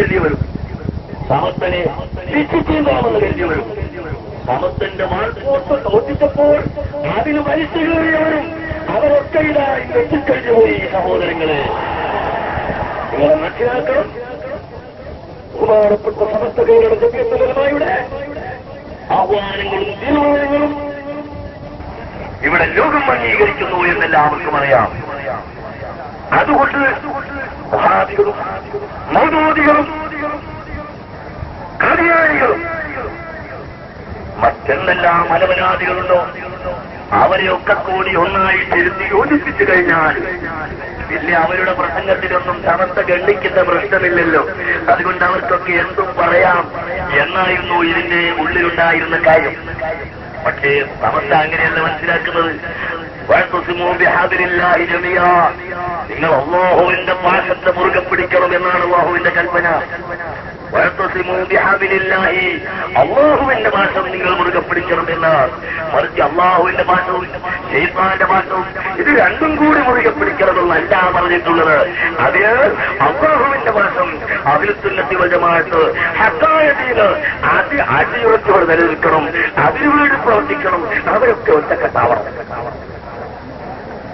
കരുതി വരും. സമത്തനെ ശിക്ഷിച്ചേന്താമെന്ന് കരുതി വരും. സമത്തിന്റെ മാർക്കോട്ട് തോറ്റിച്ചപ്പോൾ അതിന് മരിച്ചു കയറിയവരും അവരൊക്കെ ഇതാ എത്തിക്കഴിഞ്ഞു പോയി ഈ സഹോദരങ്ങളെ. നിങ്ങൾ മനസ്സിലാക്കണം. ബഹുമാനപ്പെട്ട സമസ്ത ജമ്യത്തലമായുടെ ആഹ്വാനങ്ങളും തീരുമാനങ്ങളും ഇവിടെ ലോകം അംഗീകരിക്കുന്നു എന്നെല്ലാവർക്കും അറിയാം. അതുകൊണ്ട് മഹാദികളും മൗദൂദികളും കടിയാളികളും മറ്റെന്തെല്ലാം മലവനാദികളുണ്ടോ അവരെയൊക്കെ കൂടി ഒന്നായി തിരുത്തി യോജിപ്പിച്ചു കഴിഞ്ഞാൽ പിന്നെ അവരുടെ പ്രസംഗത്തിലൊന്നും തണുത്ത ഗണ്ണിക്കുന്ന പ്രശ്നമില്ലല്ലോ. അതുകൊണ്ട് അവർക്കൊക്കെ എന്തും പറയാം. എന്നായിരുന്നു ഇതിന്റെ ഉള്ളിലുണ്ടായിരുന്ന കാര്യം. പക്ഷേ സമസ്ത അങ്ങനെയല്ല മനസ്സിലാക്കുന്നത്. നിങ്ങൾ അള്ളാഹുവിന്റെ പാശത്തെ മുറുകെ പിടിക്കണം എന്നാണ് അള്ളാഹുവിന്റെ കൽപ്പന. അള്ളാഹുവിന്റെ ഭാഷം നിങ്ങൾ മുറുകെ പിടിക്കണം എന്നാണ്. മറിച്ച് അള്ളാഹുവിന്റെ ഭാഷവും ഷെയ്ത്താന്റെ ഭാഷവും ഇത് രണ്ടും കൂടി മുറുകെ പിടിക്കണമെന്ന് അല്ല പറഞ്ഞിട്ടുള്ളത്. അതിന് അള്ളാഹുവിന്റെ ഭാഷം അഭിലുത്തുന്നത്തി വജമായിട്ട് ഹക്കായതീന് അത് അടിയുറച്ചോട് നിലനിൽക്കണം. അതിനുവേണ്ടി പ്രവർത്തിക്കണം. അവരൊക്കെ ഒറ്റക്കെട്ടാവണം.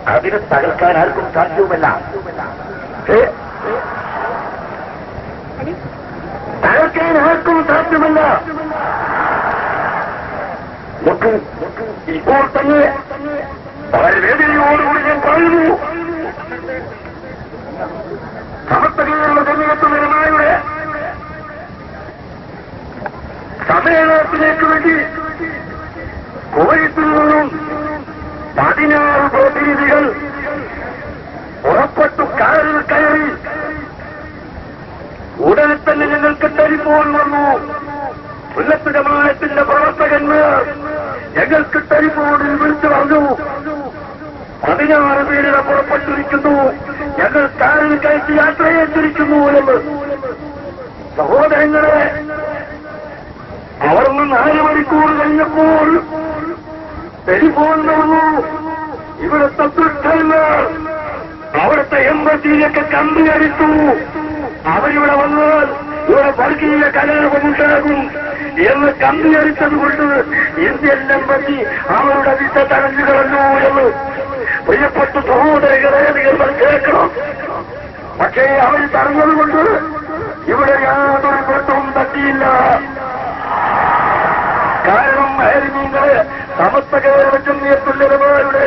അതിനെ തകർക്കാൻ ആർക്കും സാധ്യവുമല്ല? തകർക്കാൻ ആർക്കും സാധ്യമല്ല നോക്ക് ഇപ്പോൾ തന്നെ വളരെ വേദനയോടുകൂടി ഞാൻ പറയുന്നു. സമത്തകയുള്ള ജനകത്വ നിരമായുടെ സമ്മേളനത്തിലേക്ക് വേണ്ടി കോഴിത്തിൽ നിന്നും പതിനാറ് പ്രതിനിധികൾ പുറപ്പെട്ടു കാറിൽ കയറി ഉടനെ തന്നെ ഞങ്ങൾക്ക് ടെലിഫോൺ വന്നു. പുല്ലത്ത് ജമാഅത്തിന്റെ പ്രവർത്തകന്മാർ ഞങ്ങൾക്ക് ടെലിഫോണിൽ വിളിച്ചു പറഞ്ഞു. പതിനാറ് പേരുടെ പുറപ്പെട്ടിരിക്കുന്നു. ഞങ്ങൾ കാറിൽ കയറ്റി യാത്രയേറ്റിരിക്കുന്നു എന്ന്. സഹോദരങ്ങളെ അവർ നിന്ന് നാല് മണിക്കൂർ കഴിഞ്ഞപ്പോൾ ടെലിഫോൺ നടന്നു ഇവിടുത്തെ ദുഷ്ടന്മാർ അവിടുത്തെ എംബസിയിലൊക്കെ കമ്പി അടിച്ചു. അവരിവിടെ വന്നാൽ ഇവിടെ വർഗീയ കലാപമുണ്ടാകും എന്ന് കമ്പി അടിച്ചത് കൊണ്ട് ഇന്ത്യൻ എംബസി അവരുടെ വിദ്യ തടഞ്ഞു കളഞ്ഞു എന്ന് പ്രിയപ്പെട്ട സഹോദരങ്ങളെ നിങ്ങൾ മനസ്സിലാക്കണം പക്ഷേ അവർ തടഞ്ഞതുകൊണ്ട് ഇവിടെ യാതൊരു കുഴപ്പവും തട്ടിയില്ല കാരണം മാലിന്യങ്ങളെ സമസ്ത കേരളത്തിൽ ജമ്മിയത്തുള്ളവരുടെ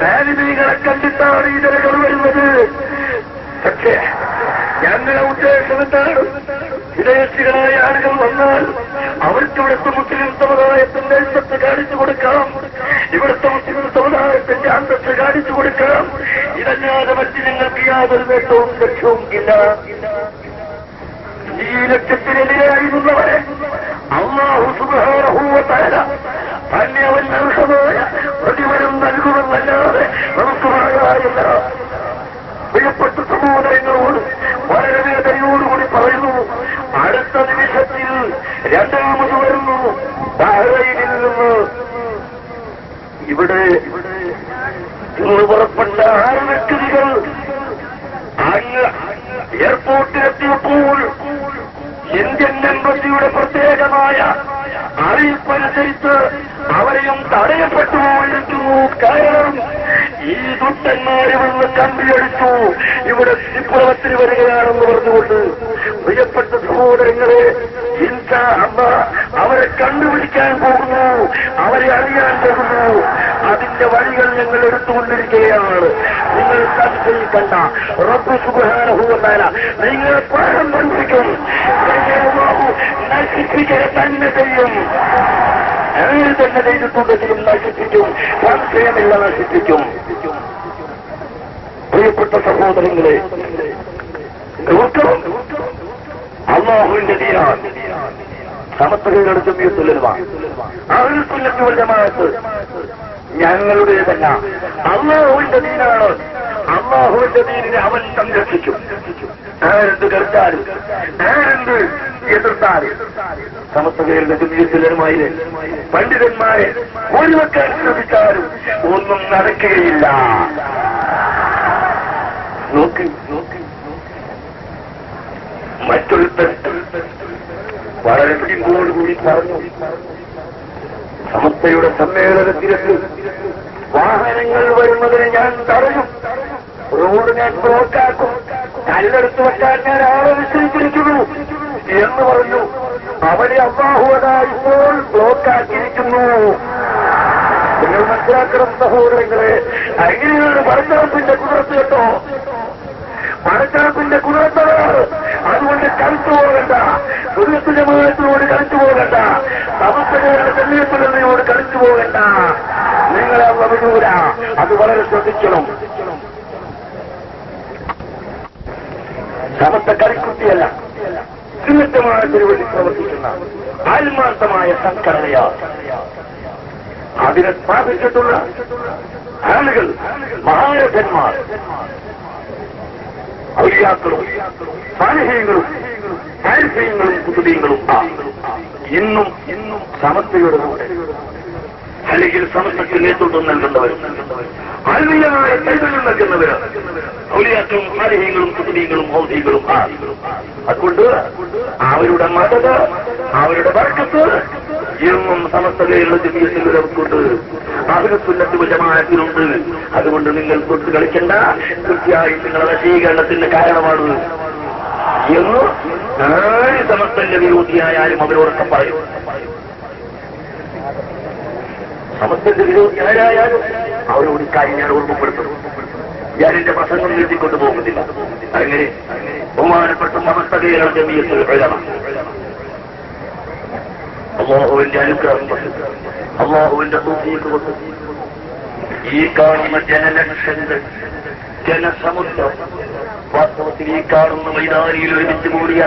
മാലിന്യങ്ങളെ കണ്ടിട്ടാണ് ഈ ജനങ്ങൾ വരുന്നത്. പക്ഷേ ഞങ്ങളെ ഉദ്ദേശം എന്താണ്? വിദേശികളായ ആളുകൾ വന്നാൽ അവർക്ക് ഇവിടുത്തെ മുസ്ലിം സമുദായത്തിന്റെ അന്തസ്സ് കാണിച്ചു കൊടുക്കാം ഇവിടുത്തെ മുസ്ലിം സമുദായത്തിന്റെ അന്തത്ത് കാണിച്ചു കൊടുക്കാം ഇതല്ലാതെ മറ്റ് ഞങ്ങൾക്ക് യാതൊരു നേട്ടവും ലക്ഷ്യവും ഇല്ല. ഈ ലക്ഷ്യത്തിനെതിരായിരുന്നവരെ അള്ളാഹു സുബാരഹൂവത്തായ തന്നെ അവൻ അർഹമായ പ്രതിഫലം നൽകുമെന്നല്ലാതെ നമുക്ക് പറയാറില്ല പ്രിയപ്പെട്ട സഹോദരങ്ങളോട് വളരെ വേദനയോടുകൂടി പറയുന്നു അടുത്ത നിമിഷത്തിൽ രണ്ടാമത് വരുന്നു. ബഹ്റൈനിൽ നിന്ന് ഇവിടെ ഇന്ന് പുറപ്പെട്ട ആറ് വ്യക്തികൾ എയർപോർട്ടിലെത്തിയപ്പോൾ ഇന്ത്യൻ എംബസിയുടെ പ്രത്യേകമായ അറിയിപ്പനുസരിച്ച് അവരെയും തടയപ്പെട്ടു പോയിരിക്കുന്നു. കാരണം ഈ ദുഷ്ടന്മാരെ വന്ന് കമ്പിയടിച്ചു. ഇവിടെ വിപ്ലവത്തിന് വരികയാണെന്ന് പ്രിയപ്പെട്ട സഹോദരങ്ങളെ അമ്മ അവരെ കണ്ടുപിടിക്കാൻ പോകുന്നു. അവരെ അറിയാൻ പോകുന്നു. അതിന്റെ വഴികൾ ഞങ്ങൾ എടുത്തുകൊണ്ടിരിക്കുകയാണ്. നിങ്ങൾ സംശയിക്കണ്ട. റബ്ബ് സുഖാനുഭവമല്ല നിങ്ങൾ പഴം പഠിപ്പിക്കും. നശിപ്പിക്കുക തന്നെ ചെയ്യും. അങ്ങനെ തന്നെ ചെയ്തിട്ടുണ്ടെങ്കിലും നശിപ്പിക്കും. സംശയമില്ല നശിപ്പിക്കും. പ്രിയപ്പെട്ട സഹോദരങ്ങളെ ഓർക്കണം അള്ളാഹുവിന്റെ ദീനാണ്. സമത്വകളുടെ ജമ്യത്തുലമ അഹുൽസുല്ലത്ത് ജമാഅത്ത് ഞങ്ങളുടേതല്ല. അള്ളാഹുവിന്റെ ദീനാണ്. അള്ളാഹുവിന്റെ ദീനിനെ അവൻ സംരക്ഷിക്കും. ആരെന്ത് കരുത്താലും ആരെന്ത് എതിർത്താലും. സമത്വകളുടെ ജമ്യത്തുലരുമായി പണ്ഡിതന്മാരെ ഒഴിവെക്കാൻ ശ്രമിച്ചാലും ഒന്നും നടക്കുകയില്ല. മറ്റൊരുത്തൻ വളരെ പറഞ്ഞു. സമസ്തയുടെ സമ്മേളനത്തിലെത്തി വാഹനങ്ങൾ വരുന്നതിന് ഞാൻ തടയും റോഡ് ഞാൻ ബ്ലോക്കാക്കും. കല്ലെടുത്ത് വെക്കാൻ ഞാൻ ആളെ നിശ്ചയിച്ചിരിക്കുന്നു എന്ന് പറഞ്ഞു. അവരെ അബ്ബാഹുവത ഇപ്പോൾ ബ്ലോക്കാക്കിയിരിക്കുന്നു. നിങ്ങൾ മനസ്സിലാക്കണം സഹോദരങ്ങളെ. അങ്ങനെയാണ് പടച്ചറപ്പിന്റെ കുതിർത്ത് കേട്ടോ. പടച്ചറപ്പിന്റെ പോകണ്ട. ദുരിതത്തിന്റെ ജമാനത്തിനോട് കളിച്ചു പോകണ്ട. തെളിയപ്പെടുന്നതിനോട് കളിച്ചു പോകണ്ട. നിങ്ങളെ വിടൂല. അത് വളരെ ശ്രദ്ധിക്കണം. സമസ്ത കളിക്കുട്ടിയല്ല. കൃത്യമായ വേണ്ടി പ്രവർത്തിക്കുന്ന ആത്മാർത്ഥമായ സംഘടനയാണ് അതിനെ സ്ഥാപിച്ചിട്ടുള്ള ആളുകൾ മഹാരഥന്മാർ. ഔലിയാക്കളും സാന്നിധ്യങ്ങളും ആരിഫ്യങ്ങളും കുതുബീങ്ങളും ഇന്നും ഇന്നും സമസ്തയുടെ കൂടെ. അല്ലെങ്കിൽ സമസ്തയ്ക്ക് നേതൃത്വം നൽകുന്നവർ. ആത്മീയമായ കൈകളിൽ നൽകുന്നവർ ഔലിയാക്കളും സാന്നിധ്യങ്ങളും കുതുബീങ്ങളും ഔദ്യങ്ങളും അതുകൊണ്ട് അവരുടെ മതത് അവരുടെ വർക്കത്ത് ഇന്നും സമസ്തകയുള്ള ജീവിതത്തിൽ അവരുടെ സുന്നത്ത് ജമാനത്തിനുണ്ട് അതുകൊണ്ട് നിങ്ങൾ തൊട്ട് കളിക്കണ്ട. തീർച്ചയായും നിങ്ങളുടെ വശീകരണത്തിന്റെ കാരണമാണ് എന്ന് നാല് സമസ്തന്റെ വിരോധിയായാലും അവരോടൊക്കെ പറയും. സമസ്തന്റെ വിരോധി ആരായാലും അവരോട് ഇക്കാര്യം ഞാൻ ഓർമ്മപ്പെടുത്തും ഞാൻ എന്റെ പ്രസംഗം എഴുതിക്കൊണ്ട് പോകുന്നില്ല. അങ്ങനെ ബഹുമാനപ്പെട്ട സമസ്തകയുടെ ജമീയത്തിൽ എഴുതണം അള്ളാഹുവിന്റെ അനുഗ്രഹം അള്ളാഹുവിന്റെ കൊണ്ട് ഈ കാണുന്ന ജനലക്ഷങ്ങൾ ജനസമുദ്രം വാസ്തവത്തിൽ ഈ കാണുന്ന മൈതാനിയിൽ ഒരുമിച്ച് കൂടിയ